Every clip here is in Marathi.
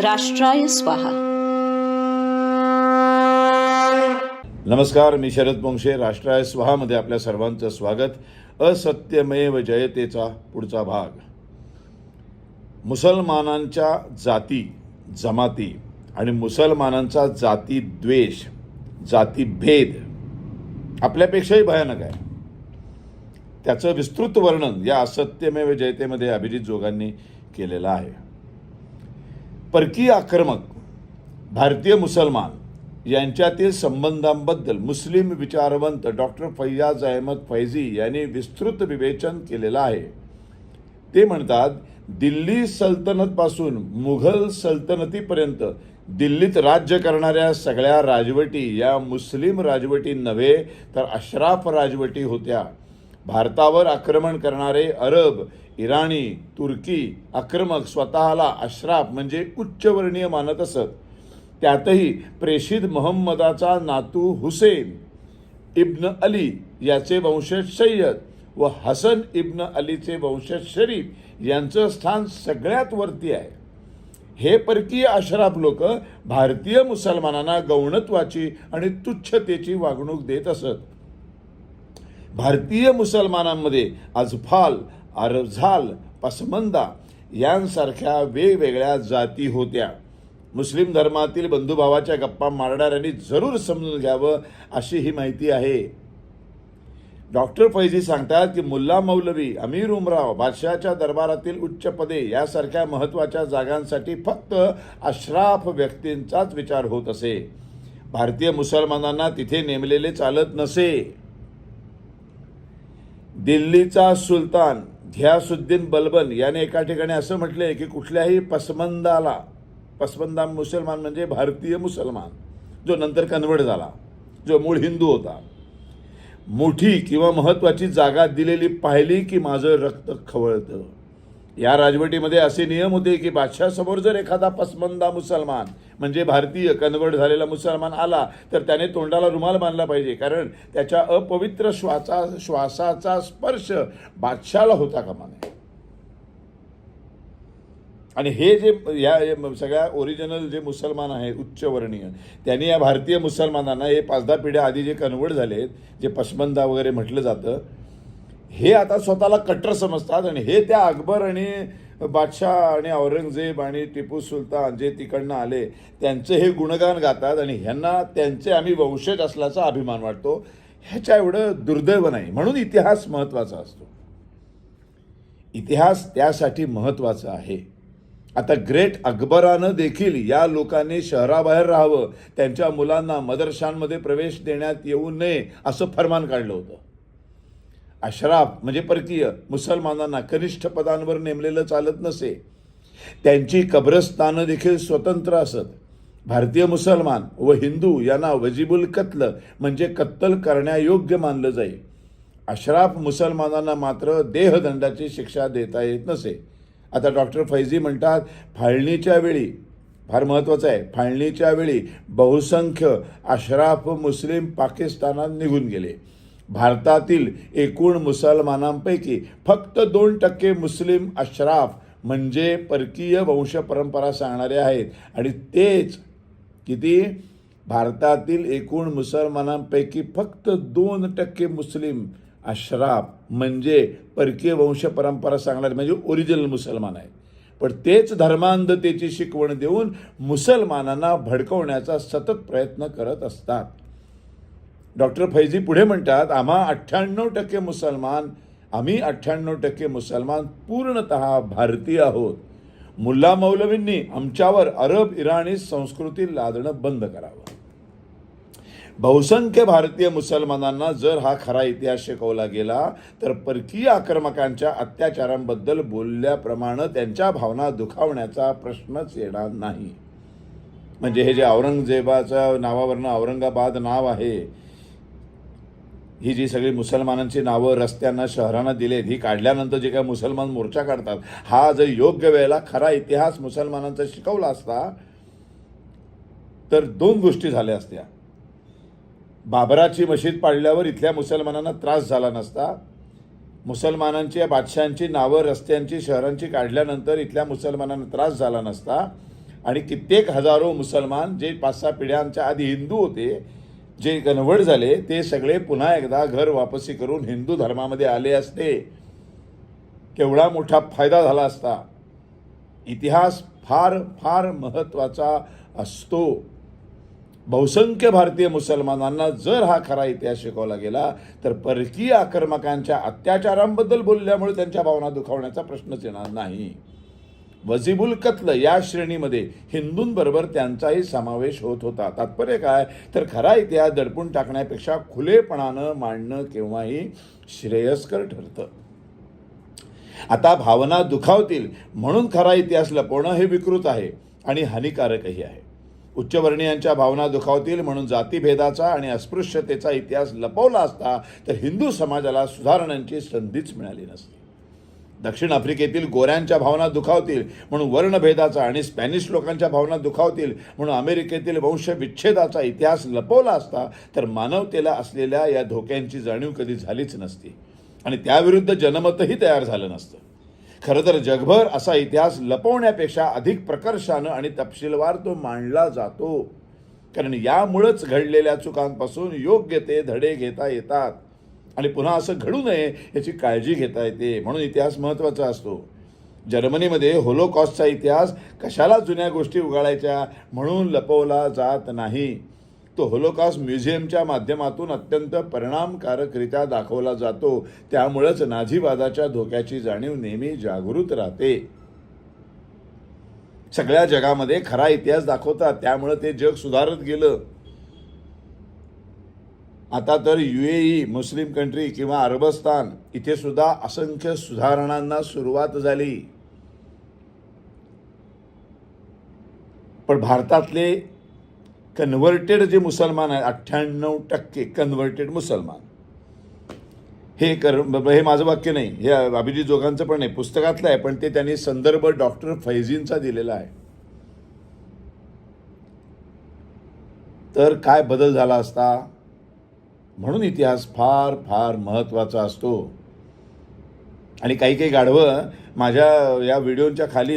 राष्ट्राय स्वाहा. नमस्कार मी शरद बोंगशे राष्ट्राय स्वाहामध्ये आपल्या सर्वांचं स्वागत. असत्यमेव जयतेचा पुढचा भाग. मुसलमानांच्या जाती जमाती आणि मुसलमानांचा जाती द्वेष जाती भेद आपल्यापेक्षाही भयानक आहे. त्याचं विस्तृत वर्णन या असत्यमेव जयतेमध्ये अभिजित जोगांनी केलेलं आहे. परकीय आक्रमक भारतीय मुसलमान यांच्यातील संबंधांबद्दल मुस्लिम विचारवंत डॉक्टर फैयाज अहमद फैजी यांनी विस्तृत विवेचन केलेलं आहे. ते म्हणतात दिल्ली सल्तनतपासून मुघल सल्तनतीपर्यंत दिल्लीत राज्य करणाऱ्या सगळ्या राजवटी या मुस्लिम राजवटी नव्हे तर अश्राफ राजवटी होत्या. भारतावर आक्रमण करणारे अरब इराणी तुर्की आक्रमक स्वतःला अश्राफ म्हणजे उच्चवर्णीय मानत असत. त्यातही प्रेषित मोहम्मदाचा नातू हुसेन इब्न अली याचे वंशज सय्यद व हसन इब्न अलीचे वंशज शरीफ यांचं स्थान सगळ्यात वरती आहे. हे परकीय अशराफ लोक भारतीय मुसलमानांना गौणत्वाची आणि तुच्छतेची वागणूक देत असत. भारतीय मुसलमानांमध्ये अजफाल अरझाल पसमंदा यांसारख्या वेगवेगळ्या जाती होत्या. मुस्लिम धर्मातील बंधुभावाच्या गप्पा मारणाऱ्यांनी जरूर समजून घ्यावं अशी ही माहिती आहे. डॉक्टर फैजी सांगतात की मुल्ला मौलवी अमीर उमराव बादशहाच्या दरबारातील उच्च पदे यासारख्या महत्त्वाच्या जागांसाठी फक्त अश्राफ व्यक्तींचाच विचार होत असे. भारतीय मुसलमानांना तिथे नेमलेले चालत नसे. दिल्लीचा सुलतान घ्यासुद्दीन बलबन याने एका ठिकाणी असं म्हटले की कुठल्याही पसमंदाला पसमंदा मुसलमान म्हणजे भारतीय मुसलमान जो नंतर कन्वर्ट झाला जो मूळ हिंदू होता मोठी किंवा महत्त्वाची जागा दिलेली पाहिली की माझं रक्त खवळतं. या राजवटीमध्ये असे नियम होते की बादशाहसमोर जर एखादा पसमंदा मुसलमान म्हणजे भारतीय कन्वर्ट झालेला मुसलमान आला तर त्याने तोंडाला रुमाल बांधला पाहिजे. कारण त्याच्या अपवित्र श्वासा श्वासाचा स्पर्श बादशाला होता कामा नये आणि हे जे या सगळ्या ओरिजिनल जे मुसलमान आहेत उच्चवर्णीय त्यांनी या भारतीय मुसलमानांना हे पाच दहा पिढ्या आधी जे कन्वर्ट झालेत जे पसमंदा वगैरे म्हटलं जातं हे आता स्वतःला कट्टर समजतात आणि हे त्या अकबर आणि बादशाह आणि औरंगजेब आणि टिपू सुलतान जे तिकडनं आले त्यांचे हे गुणगान गातात आणि ह्यांना त्यांचे आम्ही वंशज असल्याचा अभिमान वाटतो. ह्याच्या एवढं दुर्दैव नाही. म्हणून इतिहास महत्त्वाचा असतो. इतिहास त्यासाठी महत्त्वाचा आहे. आता ग्रेट अकबरानं देखील या लोकांनी शहराबाहेर राहावं त्यांच्या मुलांना मदरशांमध्ये प्रवेश देण्यात येऊ नये असं फरमान काढलं होतं. अशराफ म्हणजे परकीय मुसलमानांना कनिष्ठ पदांवर नेमलेलं चालत नसे. त्यांची कब्रस्थानं देखील स्वतंत्र असत. भारतीय मुसलमान व हिंदू यांना वजिबुल कत्ल म्हणजे कत्तल करण्यायोग्य मानलं जाई. अशराफ मुसलमानांना मात्र देहदंडाची शिक्षा देता येत नसे. आता डॉक्टर फैजी म्हणतात फाळणीच्या वेळी फार महत्त्वाचं आहे फाळणीच्या वेळी बहुसंख्य अशराफ मुस्लिम पाकिस्तानात निघून गेले. भारतातील एकूण मुसलमानांपैकी फक्त दोन टक्के मुस्लिम अश्राफ म्हणजे परकीय वंश परंपरा सांगणारे आहेत. आणि तेच किती? भारतातील एकूण मुसलमानांपैकी फक्त दोन टक्के मुस्लिम अश्राफ म्हणजे परकीय वंश परंपरा सांगणारे म्हणजे ओरिजिनल मुसलमान आहे पण तेच धर्मांधतेची शिकवण देऊन मुसलमानांना भडकवण्याचा सतत प्रयत्न करत असतात. डॉक्टर फैजी पुढे म्हणतात आम्हा अठ्ठ्याण्णव टक्के मुसलमान आम्ही अठ्ठ्याण्णव टक्के मुसलमान पूर्णत भारतीय आहोत. मुल्ला मौलवींनी आमच्यावर अरब इराणी संस्कृती लादणं बंद करावं. बहुसंख्य भारतीय मुसलमानांना जर हा खरा इतिहास शिकवला गेला तर परकीय आक्रमकांच्या अत्याचारांबद्दल बोलल्याप्रमाणे त्यांच्या भावना दुखावण्याचा प्रश्नच येणार नाही. म्हणजे हे जे औरंगजेबाच्या नावावरनं औरंगाबाद नाव आहे ही जी सगळी मुसलमानांची नावं रस्त्यांना शहरांना दिलेत ही काढल्यानंतर जे काही मुसलमान मोर्चा काढतात हा जर योग्य वेळेला खरा इतिहास मुसलमानांचा शिकवला असता तर दोन गोष्टी झाल्या असत्या. बाबराची मशीद पाडल्यावर इथल्या मुसलमानांना त्रास झाला नसता. मुसलमानांची या बादशहांची नावं रस्त्यांची शहरांची काढल्यानंतर इथल्या मुसलमानांना त्रास झाला नसता. आणि कित्येक हजारो मुसलमान जे पाच सहा पिढ्यांच्या आधी हिंदू होते जे कन्व्हर्ट झाले ते सगळे पुन्हा एकदा घर वापसी करून हिंदू धर्मामध्ये आले असते. केवढा मोठा फायदा झाला असता. इतिहास फार फार महत्त्वाचा असतो. बहुसंख्य भारतीय मुसलमानांना जर हा खरा इतिहास शिकवला गेला तर परकीय आक्रमकांच्या अत्याचारांबद्दल बोलल्यामुळे त्यांच्या भावना दुखावण्याचा प्रश्नच येणार नाही. वजीबुल कत्ल या श्रेणीमध्ये हिंदूंबरोबर त्यांचाही समावेश होत होता. तात्पर्य काय? तर खरा इतिहास दडपून टाकण्यापेक्षा खुलेपणानं मांडणं केव्हाही श्रेयस्कर ठरतं. आता भावना दुखावतील म्हणून खरा इतिहास लपवणं हे विकृत आहे आणि हानिकारकही आहे. उच्चवर्णीयांच्या भावना दुखावतील म्हणून जातीभेदाचा आणि अस्पृश्यतेचा इतिहास लपवला असता तर हिंदू समाजाला सुधारणांची संधीच मिळाली नसती. दक्षिण आफ्रिकेतील गोऱ्यांच्या भावना दुखावतील म्हणून वर्णभेदाचा आणि स्पॅनिश लोकांच्या भावना दुखावतील म्हणून अमेरिकेतील वंशविच्छेदाचा इतिहास लपवला असता तर मानवतेला असलेल्या या धोक्यांची जाणीव कधी झालीच नसती. आणि त्याविरुद्ध जनमतही तयार झालं नसतं. खरं तर जगभर असा इतिहास लपवण्यापेक्षा अधिक प्रकर्षानं आणि तपशीलवार तो मांडला जातो. कारण यामुळंच घडलेल्या चुकांपासून योग्य ते धडे घेता येतात. आणि पुन्हा असं घडू नये याची काळजी घेता येते. म्हणून इतिहास महत्त्वाचा असतो. जर्मनीमध्ये होलोकॉस्टचा इतिहास कशाला जुन्या गोष्टी उगाळायच्या म्हणून लपवला जात नाही. तो होलोकॉस्ट म्युझियमच्या माध्यमातून अत्यंत परिणामकारकरित्या दाखवला जातो. त्यामुळेच नाझीवादाच्या धोक्याची जाणीव नेहमी जागृत राहते. सगळ्या जगामध्ये खरा इतिहास दाखवतात. त्यामुळे ते जग सुधारत गेलं. आता तर यू ए ई मुस्लिम कंट्री किंवा अरबस्तान इथे सुद्धा असंख्य सुधारणांना सुरुवात झाली. पण भारतातले कन्व्हर्टेड जे मुसलमान आहेत अठ्ठ्याण्णव टक्के कन्व्हर्टेड मुसलमान. हे कर हे माझं वाक्य नाही हे अभिजित जोगांचं पण नाही पुस्तकातलं आहे पण ते त्यांनी संदर्भ डॉक्टर फैजींचा दिलेला आहे. तर काय बदल झाला असता? म्हणून इतिहास फार फार महत्त्वाचा असतो. आणि काही काही गाढवं माझ्या या व्हिडिओच्या खाली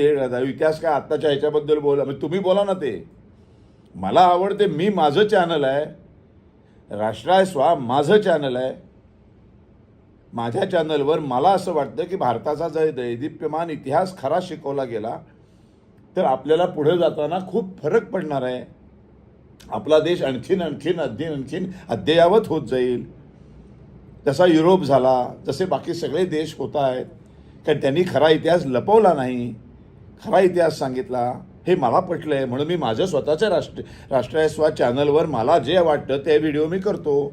इतिहास काय आत्ताच्या ह्याच्याबद्दल बोला. म्हणजे तुम्ही बोला ना ते. मला आवडते मी माझं चॅनल आहे. राष्ट्राय स्वा माझं चॅनल आहे. माझ्या चॅनलवर मला असं वाटतं की भारताचा जर दैदिप्यमान इतिहास खरा शिकवला गेला तर आपल्याला पुढे जाताना खूप फरक पडणार आहे. आपला देश आणखीन आणखीन आणखीन आणखीन अद्ययावत होत जाईल. जसा युरोप झाला जसे बाकी सगळे देश होत आहेत. कारण त्यांनी खरा इतिहास लपवला नाही. खरा इतिहास सांगितला हे मला पटलं आहे म्हणून मी माझ्या स्वतःच्या राष्ट्र राष्ट्रीय स्वा चॅनलवर मला जे वाटतं ते व्हिडिओ मी करतो.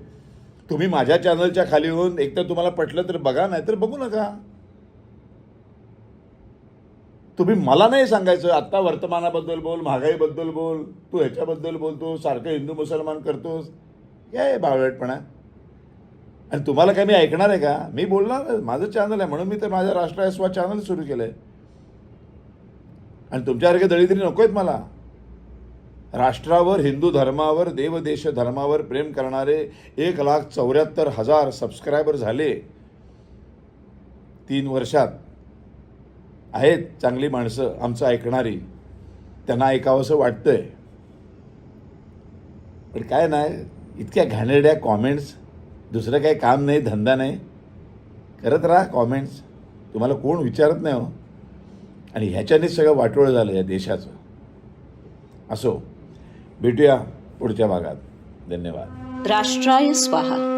तुम्ही माझ्या चॅनलच्या खाली येऊन एकतर तुम्हाला पटलं तर बघा नाही तर बघू नका. तुम्ही मला नाही सांगायचं आत्ता वर्तमानाबद्दल बोल महागाईबद्दल बोल तू ह्याच्याबद्दल बोलतो सारखं हिंदू मुसलमान करतोस काय बावळटपणा आणि तुम्हाला काय मी ऐकणार आहे का? मी बोलणार माझं चॅनल आहे म्हणून मी तर माझ्या राष्ट्रीय स्वा चॅनल सुरू केलं आहे आणि तुमच्यासारखे दळिद्री नको आहेत मला. राष्ट्रावर हिंदू धर्मावर देवदेश धर्मावर प्रेम करणारे एक लाख चौऱ्याहत्तर हजार सबस्क्रायबर झाले. तीन वर्षात. आहेत चांगली माणसं आमचं ऐकणारी त्यांना ऐकावंसं वाटतंय. पण काय नाही इतक्या घाणेरड्या कॉमेंट्स दुसरं काही काम नाही धंदा नाही. करत राहा कॉमेंट्स तुम्हाला कोण विचारत नाही हो. आणि ह्याच्यानेच सगळं वाटोळं झालं या देशाचं. असो भेटूया पुढच्या भागात. धन्यवाद. राष्ट्राय स्वाहा.